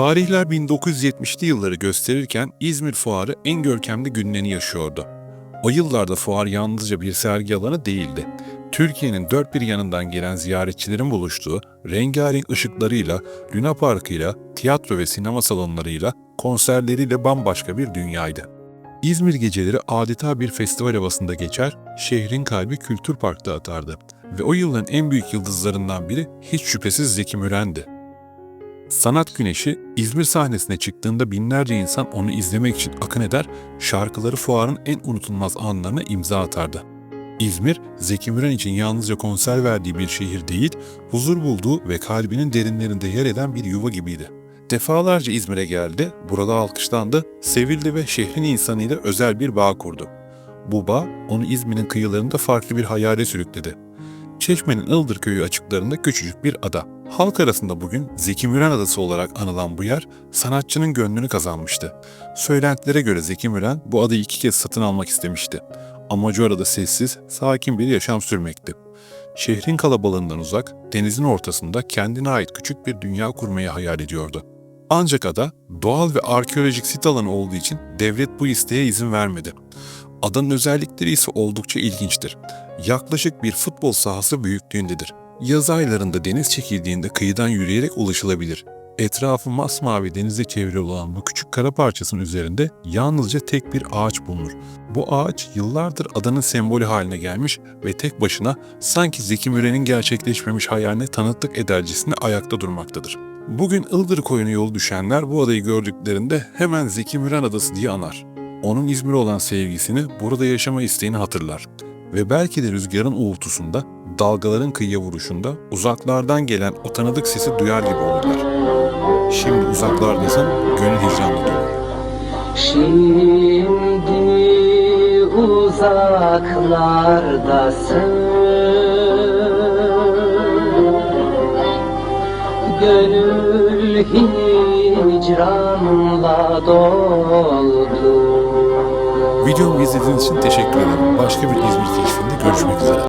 Tarihler 1970'li yılları gösterirken İzmir Fuarı en görkemli günlerini yaşıyordu. O yıllarda fuar yalnızca bir sergi alanı değildi. Türkiye'nin dört bir yanından gelen ziyaretçilerin buluştuğu rengarenk ışıklarıyla, Luna Parkı'yla, tiyatro ve sinema salonlarıyla, konserleriyle bambaşka bir dünyaydı. İzmir geceleri adeta bir festival havasında geçer, şehrin kalbi Kültür Park'ta atardı. Ve o yılların en büyük yıldızlarından biri hiç şüphesiz Zeki Müren'di. Sanat Güneşi İzmir sahnesine çıktığında binlerce insan onu izlemek için akın eder, şarkıları fuarın en unutulmaz anlarına imza atardı. İzmir, Zeki Müren için yalnızca konser verdiği bir şehir değil, huzur bulduğu ve kalbinin derinlerinde yer eden bir yuva gibiydi. Defalarca İzmir'e geldi, burada alkışlandı, sevildi ve şehrin insanıyla özel bir bağ kurdu. Bu bağ onu İzmir'in kıyılarında farklı bir hayale sürükledi. Çeşme'nin Ildır köyü açıklarında küçücük bir ada. Halk arasında bugün Zeki Müren Adası olarak anılan bu yer sanatçının gönlünü kazanmıştı. Söylentilere göre Zeki Müren bu adayı iki kez satın almak istemişti. Amacı orada sessiz, sakin bir yaşam sürmekti. Şehrin kalabalığından uzak, denizin ortasında kendine ait küçük bir dünya kurmayı hayal ediyordu. Ancak ada doğal ve arkeolojik sit alanı olduğu için devlet bu isteğe izin vermedi. Adanın özellikleri ise oldukça ilginçtir. Yaklaşık bir futbol sahası büyüklüğündedir. Yaz aylarında deniz çekildiğinde kıyıdan yürüyerek ulaşılabilir. Etrafı masmavi denizle çevrili olan bu küçük kara parçasının üzerinde yalnızca tek bir ağaç bulunur. Bu ağaç yıllardır adanın sembolü haline gelmiş ve tek başına sanki Zeki Müren'in gerçekleşmemiş hayaline tanıklık edercesine ayakta durmaktadır. Bugün Ildır koyuna yol düşenler bu adayı gördüklerinde hemen Zeki Müren Adası diye anar. Onun İzmir'e olan sevgisini, burada yaşama isteğini hatırlar. Ve belki de rüzgarın uğultusunda, dalgaların kıyıya vuruşunda uzaklardan gelen o tanıdık sesi duyar gibi olurlar. Şimdi uzaklardasın, gönül hicranla dolu. Şimdi uzaklardasın Gönül hicranla doldu Videomu izlediğiniz için teşekkür ederim. Başka bir İzmir keşfinde görüşmek üzere.